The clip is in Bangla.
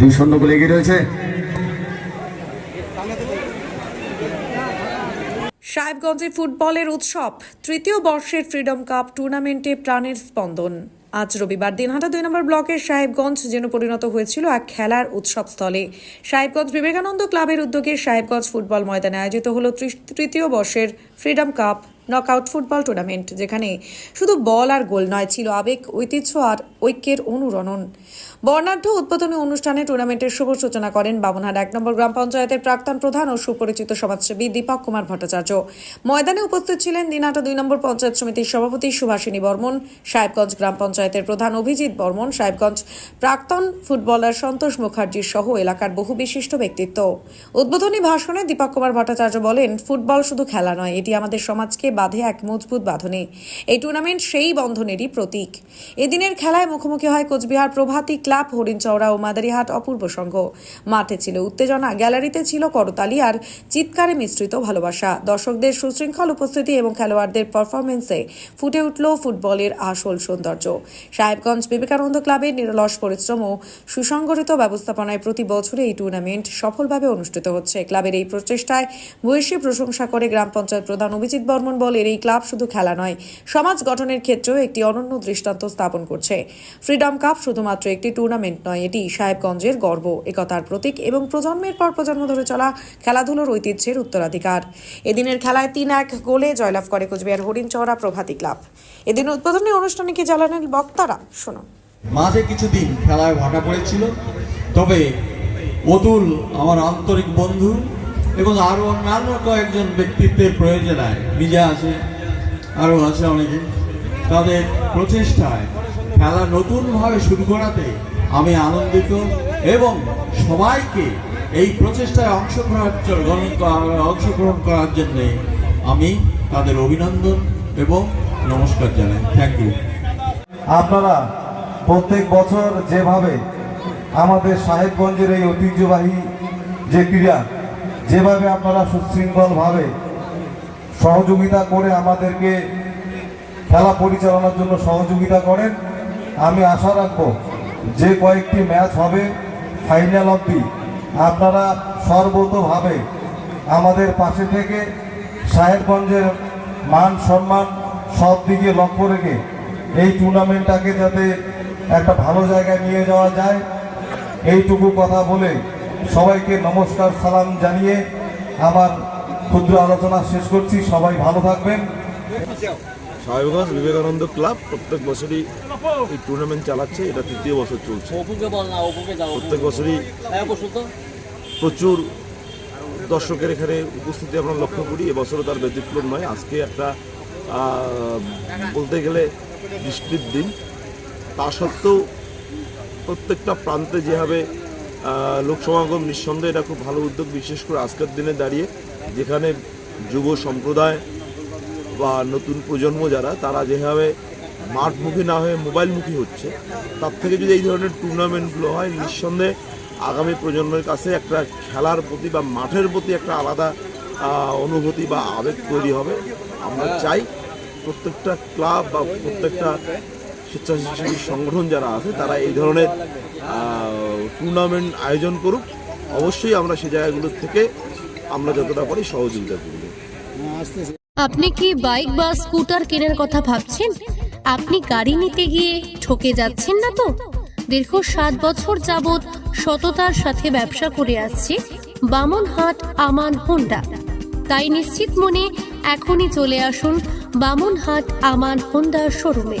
দুই শূন্য গোলে এগিয়ে রয়েছে। সাহেবগঞ্জে ফুটবলের উৎসব, তৃতীয় বর্ষের ফ্রিডম কাপ টুর্নামেন্টে প্রাণের স্পন্দন। আজ রবিবার দিনহাটা দুই নম্বর ব্লকের সাহেবগঞ্জ যেন পরিণত হয়েছিল এক খেলার উৎসবস্থলে সাহেবগঞ্জ বিবেকানন্দ ক্লাবের উদ্যোগে সাহেবগঞ্জ ফুটবল ময়দানে আয়োজিত হল তৃতীয় বর্ষের freedom cup knockout football tournament যেখানে শুধু বল আর গোল নয়, ছিল আবেগ, ঐতিহ্য আর ঐক্যের অনুরণন। বর্ণাঢ্য উদ্বোধনী অনুষ্ঠানে টুর্নামেন্টের শুভ সূচনা করেন বামনহাট এক নম্বর গ্রাম পঞ্চায়েতের প্রাক্তন প্রধান ও সুপরিচিত সমাজসেবী দীপক কুমার ভট্টাচার্য। ময়দানে উপস্থিত ছিলেন দিনহাটা দুই নম্বর পঞ্চায়েত সমিতির সভাপতি সুভাষিনী বর্মন, সাহেবগঞ্জ গ্রাম পঞ্চায়েতের প্রধান অভিজিৎ বর্মন, সাহেবগঞ্জ প্রাক্তন ফুটবলার সন্তোষ মুখার্জি সহ এলাকার বহু বিশিষ্ট ব্যক্তিত্ব। উদ্বোধনী ভাষণে দীপক কুমার ভট্টাচার্য বলেন, ফুটবল শুধু খেলা নয়, এটি আমাদের সমাজকে বাঁধে এক মজবুত বাঁধনে। এই টুর্নামেন্ট সেই বন্ধনেরই প্রতীক। এদিনের খেলায় মুখোমুখি হয় কোচবিহার প্রভাতী ক্লাব হরিণচৌড়া ও মাদারিহাট অপূর্ব সংঘ। মাঠে ছিল উত্তেজনা, গ্যালারিতে ছিল করতালি আর চিৎকারে মিশ্রিত ভালোবাসা। দর্শকদের সুশৃঙ্খল উপস্থিতি এবং খেলোয়াড়দের পারফরমেন্সে ফুটে উঠল ফুটবলের আসল সৌন্দর্য। সাহেবগঞ্জ বিবেকানন্দ ক্লাবের নিরলস পরিশ্রম ও সুসংগঠিত ব্যবস্থাপনায় প্রতি বছরে এই টুর্নামেন্ট সফলভাবে অনুষ্ঠিত হচ্ছে। ক্লাবের এই প্রচেষ্টায় ভূয়সী প্রশংসা করে গ্রাম পঞ্চায়েত প্রধান অভিজিৎ বর্মন বলেন এই ক্লাব শুধু খেলা নয়, সমাজ গঠনের ক্ষেত্রেও একটি অনন্য দৃষ্টান্ত স্থাপন করছে। ফ্রিডম কাপ শুধুমাত্র একটি টুর্নামেন্ট নয়, এটি সাহেবগঞ্জের গর্ব, একতার প্রতীক এবং প্রজন্মের পর প্রজন্ম ধরে চলা খেলাধুলোর ঐতিহ্যের উত্তরাধিকার। এদিনের খেলায় তিন এক গোলে জয়লাভ করে কোচবিহার হরিণচৌড়া প্রভাতী ক্লাব। এদিন উদ্বোধনী অনুষ্ঠানে কি জানালেন বক্তারা? শুনুন। মাঝে কিছুদিন খেলায় ভাটা পড়েছিল, তবে অতুল, আমার আন্তরিক বন্ধু এবং আরও অন্যান্য কয়েকজন ব্যক্তিত্বের প্রয়োজনায় নিজে আছে আরও আছে অনেকে, তাদের প্রচেষ্টায় খেলা নতুনভাবে শুরু করাতে আমি আনন্দিত এবং সবাইকে এই প্রচেষ্টায় অংশগ্রহণ অংশগ্রহণ করার জন্যে আমি তাদের অভিনন্দন এবং নমস্কার জানাই। থ্যাংক ইউ আপনারা প্রত্যেক বছর যেভাবে আমাদের সাহেবগঞ্জের এই ঐতিহ্যবাহী যে ক্রীড়া যেভাবে আপনারা সুশৃঙ্খলভাবে সহযোগিতা করে আমাদেরকে খেলা পরিচালনার জন্য সহযোগিতা করেন, আমি আশা রাখব যে কয়েকটি ম্যাচ হবে ফাইনাল অবধি আপনারা সর্বতভাবে আমাদের পাশে থেকে সাহেবগঞ্জের মান সম্মান সব দিকে লক্ষ্য রেখে এই টুর্নামেন্টটাকে যাতে একটা ভালো জায়গায় নিয়ে যাওয়া যায়, এইটুকু কথা বলে সবাইকে নমস্কার সালাম জানিয়ে আমার ক্ষুদ্র আলোচনা শেষ করছি। সবাই ভালো থাকবেন। সাহেবগঞ্জ বিবেকানন্দ ক্লাব প্রত্যেক বছরই এই টুর্নামেন্ট চালাচ্ছে এটা তৃতীয় বছর চলছে। অপুকে বল না অপুকে যাও। প্রত্যেক বছরই হ্যাঁ প্রচুর দর্শকের এখানে উপস্থিতি আমরা লক্ষ্য করি। এবছরও তার ব্যতিক্রম নয়। আজকে একটা বলতে গেলে বৃষ্টির দিন। তা সত্ত্বেও প্রত্যেকটা প্রান্তে যেভাবে লোক সমাগম নিঃসন্দেহে এটা খুব ভালো উদ্যোগ, বিশেষ করে আজকের দিনে দাঁড়িয়ে যেখানে যুব সম্প্রদায় বা নতুন প্রজন্ম যারা, তারা যেভাবে মাঠমুখী না হয়ে মোবাইলমুখী হচ্ছে, তার থেকে যদি এই ধরনের টুর্নামেন্টগুলো হয়, নিঃসন্দেহে আগামী প্রজন্মের কাছে একটা খেলার প্রতি বা মাঠের প্রতি একটা আলাদা অনুভূতি বা আবেগ তৈরি হবে। আমরা চাই প্রত্যেকটা ক্লাব বা প্রত্যেকটা স্বেচ্ছাসেবী সংগঠন যারা আছে, তারা এই ধরনের টুর্নামেন্ট আয়োজন করুক। অবশ্যই আমরা সেই জায়গাগুলোর থেকে আমরা যতটা পারি সহযোগিতা করব। আপনি কি বাইক বা স্কুটার কেনার কথা ভাবছেন? আপনি গাড়ি নিতে গিয়ে ঠকে যাচ্ছেন না তো? দীর্ঘ সাত বছর যাবৎ সততার সাথে ব্যবসা করে আসছে বামনহাট আমান হোন্ডা। তাই নিশ্চিত মনে এখনই চলে আসুন বামনহাট আমান হোন্ডা শোরুমে।